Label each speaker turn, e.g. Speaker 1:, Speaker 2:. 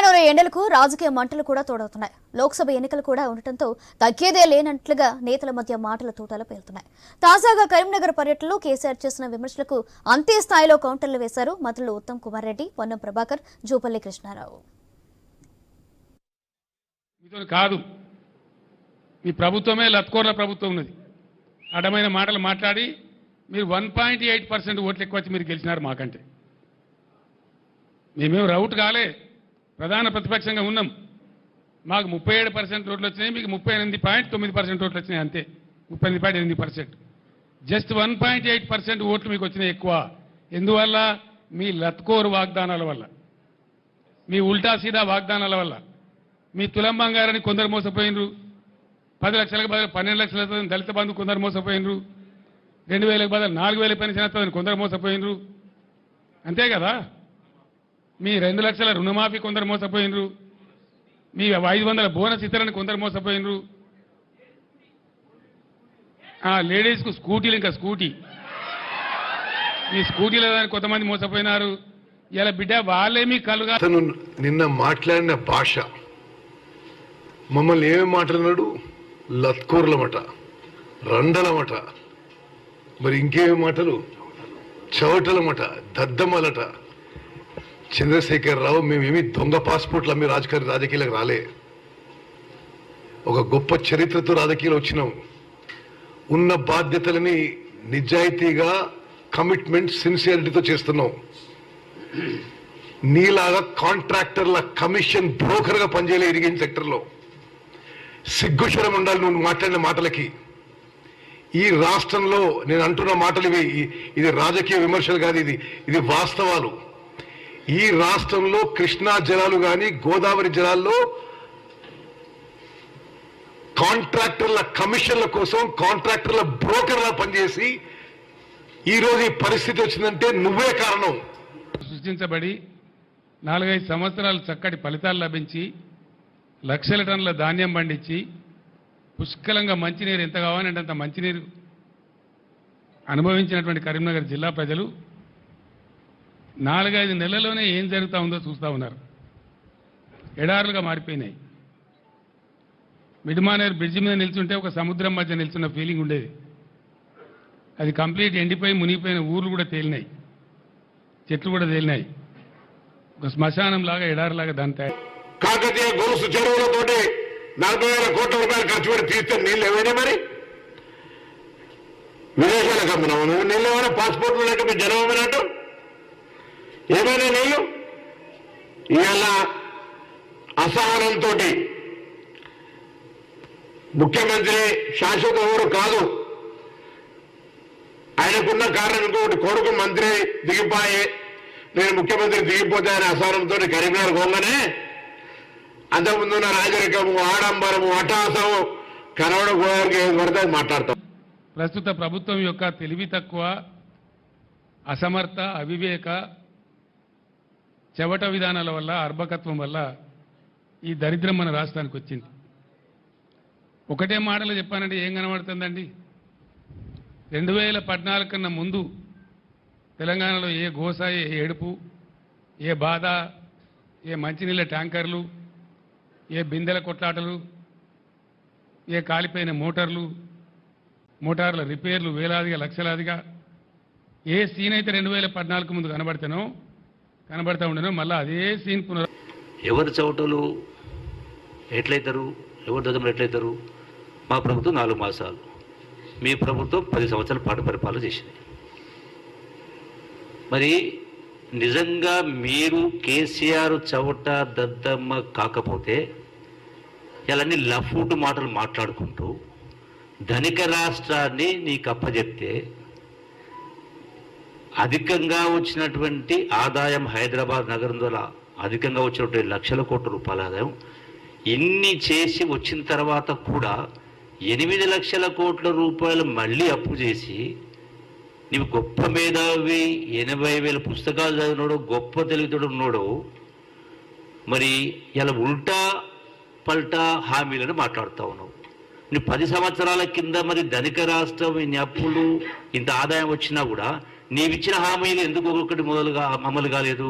Speaker 1: తెలంగాణలో ఎండలకు రాజకీయ మంటలు కూడా తోడవుతున్నాయి. లోక్సభ ఎన్నికలు కూడా ఉండటంతో తగ్గేదే లేనట్లుగా నేతల మధ్య మాటల తూటాలు పేలుతున్నాయి. తాజాగా కరీంనగర్ పర్యటనలో కేసీఆర్ చేసిన విమర్శలకు అంతే స్థాయిలో కౌంటర్లు వేశారు మంత్రులు ఉత్తమ్ కుమార్ రెడ్డి పొన్నం ప్రభాకర్ జూపల్లి కృష్ణారావు.
Speaker 2: కాదు. మీ ప్రభుత్వమే లత్కోర్ల ప్రభుత్వం ఉన్నది. అడ్డమైన మాటలు మాట్లాడి మీరు వన్ పాయింట్ ఎయిట్ పర్సెంట్ ఓట్లు ఎక్కువ వచ్చి మీరు గెలిచినారు మాకంటే. మేమేం రౌట్ కాలే. ప్రధాన ప్రతిపక్షంగా ఉన్నాం. మాకు ముప్పై ఏడు పర్సెంట్ ఓట్లు వచ్చినాయి మీకు ముప్పై ఎనిమిది పాయింట్ తొమ్మిది పర్సెంట్ ఓట్లు వచ్చినాయి అంతే. ముప్పై ఎనిమిది పాయింట్ ఎనిమిది percent. Just one point eight percent ఓట్లు మీకు వచ్చినాయి ఎక్కువ. ఎందువల్ల? మీ లత్కోరు వాగ్దానాల వల్ల. మీ ఉల్టా సీదా వాగ్దానాల వల్ల. మీ తులం బంగారాన్ని కొందరు మోసపోయినరు. పది లక్షలకు బదులు పన్నెండు లక్షల దళిత బంధు కొందరు మోసపోయినరు. రెండు వేలకు బదులు నాలుగు వేల పని చేస్తుందని కొందరు మోసపోయినరు. అంతే కదా? మీ రెండు లక్షల రుణమాఫీ కొందరు మోసపోయినరు. మీ ఐదు వందల బోనస్ ఇతరులను కొందరు మోసపోయినరు. లేడీస్కు స్కూటీలు ఇంకా స్కూటీ. మీ స్కూటీలో కొంతమంది మోసపోయినారు. ఇలా బిడ్డ వాళ్ళే మీ కలుగా
Speaker 3: అతను నిన్న మాట్లాడిన భాష. మమ్మల్ని ఏమి మాట్లాడినాడు? లత్కూర్లమట రండలమట మరి ఇంకేమి మాటలు? చవటలమట దద్దమలట చంద్రశేఖర్ రావు మేమేమి దొంగ పాస్పోర్ట్లు అమ్మి రాజకీయ రాజకీయాలకు రాలే. ఒక గొప్ప చరిత్రతో రాజకీయాలు వచ్చినాం. ఉన్న బాధ్యతలని నిజాయితీగా కమిట్మెంట్ సిన్సియారిటీతో చేస్తున్నాం. నీలాగా కాంట్రాక్టర్ల కమిషన్ బ్రోకర్గా పనిచేయలే ఇరిగేషన్ సెక్టర్లో. సిగ్గుశ్వరం సిగ్గుశరం ఉండాలి నువ్వు మాట్లాడిన మాటలకి. ఈ రాష్ట్రంలో నేను అంటున్న మాటలు ఇవి. ఇది రాజకీయ విమర్శలు కాదు ఇది ఇది వాస్తవాలు. ఈ రాష్ట్రంలో కృష్ణా జలాలు కానీ గోదావరి జలాల్లో కాంట్రాక్టర్ల కమిషన్ల కోసం కాంట్రాక్టర్ల బ్రోకర్లా పనిచేసి ఈ రోజు ఈ పరిస్థితి వచ్చిందంటే నువ్వే కారణం.
Speaker 2: సృష్టించబడి నాలుగైదు సంవత్సరాలు చక్కటి ఫలితాలు లభించి లక్షల టన్నుల ధాన్యం పండించి పుష్కలంగా మంచినీరు ఎంత కావాలంటే అంత మంచినీరు అనుభవించినటువంటి కరీంనగర్ జిల్లా ప్రజలు నాలుగైదు నెలల్లోనే ఏం జరుగుతూ ఉందో చూస్తూ ఉన్నారు. ఎడారులుగా మారిపోయినాయి. మిడిమానేరు బ్రిడ్జి మీద నిల్చుంటే ఒక సముద్రం మధ్య నిల్చున్న ఫీలింగ్ ఉండేది. అది కంప్లీట్ ఎండిపోయి మునిగిపోయిన ఊర్లు కూడా తేలినాయి. చెట్లు కూడా తేలినాయి. ఒక శ్మశానంలాగా ఎడారిలాగా దాని తయారు
Speaker 4: కాకతీయ గొలుసు చెరువులతోటి నలభై వేల కోట్ల రూపాయలు ఖర్చు పెట్టి తీస్తే నీళ్ళు ఏమైనా మరి? విదేశాలకు అమ్మినావు నువ్వు? నీళ్ళు ఏమైనా? పాస్పోర్ట్లు లేక మీ జనం అమ్మినట్టు? ఏమైనా నీళ్ళు ఇవాళ అసహనంతో ముఖ్యమంత్రి శాశ్వత ఎవరు కాదు. ఆయనకున్న కారణం ఇంకొకటి కొడుకు మంత్రి దిగిపోయి నేను ముఖ్యమంత్రి దిగిపోతే ఆయన అసహనంతో కరీంనగర్ పోగానే అంతకుముందు ఉన్న రాజరికము ఆడంబరము అటాసము కనబడకపోయానికి ఏది పడితే మాట్లాడతాం.
Speaker 2: ప్రస్తుత ప్రభుత్వం యొక్క తెలివి తక్కువ అసమర్థ అవివేక చెవట విధానాల వల్ల అర్భకత్వం వల్ల ఈ దరిద్రం మన రాష్ట్రానికి వచ్చింది. ఒకటే మాటలు చెప్పానంటే ఏం కనబడుతుందండి? రెండు వేల పద్నాలుగు కన్నా ముందు తెలంగాణలో ఏ గోస ఏ ఏడుపు ఏ బాధ ఏ మంచినీళ్ళ ట్యాంకర్లు ఏ బిందెల కొట్లాటలు ఏ కాలిపోయిన మోటార్లు మోటార్ల రిపేర్లు వేలాదిగా లక్షలాదిగా ఏ సీన్ అయితే రెండు వేల పద్నాలుగు ముందు కనబడతానో కనబడతా ఉండను మళ్ళీ అదే సీన్ పునరు
Speaker 5: ఎవరు చౌటలు ఎట్లయితారు? ఎవరు దద్దమ్మలు ఎట్లయితారు? మా ప్రభుత్వం నాలుగు మాసాలు. మీ ప్రభుత్వం పది సంవత్సరాల పాటు పరిపాలన చేసింది. మరి నిజంగా మీరు కేసీఆర్ చవట దద్దమ్మ కాకపోతే ఇలాన్ని లఫూటు మాటలు మాట్లాడుకుంటూ ధనిక రాష్ట్రాన్ని నీకు అప్పజెప్తే అధికంగా వచ్చినటువంటి ఆదాయం హైదరాబాద్ నగరం ద్వారా అధికంగా వచ్చినటువంటి లక్షల కోట్ల రూపాయల ఆదాయం ఇన్ని చేసి వచ్చిన తర్వాత కూడా ఎనిమిది లక్షల కోట్ల రూపాయలు మళ్ళీ అప్పు చేసి నీవు గొప్ప మేధావి ఎనభై వేల పుస్తకాలు చదివినోడు గొప్ప తెలివితోడు ఉన్నాడు మరి ఇలా ఉల్టా పల్టా హామీలను మాట్లాడుతూ ఉన్నావు. నువ్వు పది సంవత్సరాల కింద మరి ధనిక రాష్ట్రం ఇన్ని అప్పులు ఇంత ఆదాయం వచ్చినా కూడా నీవిచ్చిన హామీలు ఎందుకు ఒక్కొక్కటి మొదలుగా అమలు కాలేదు?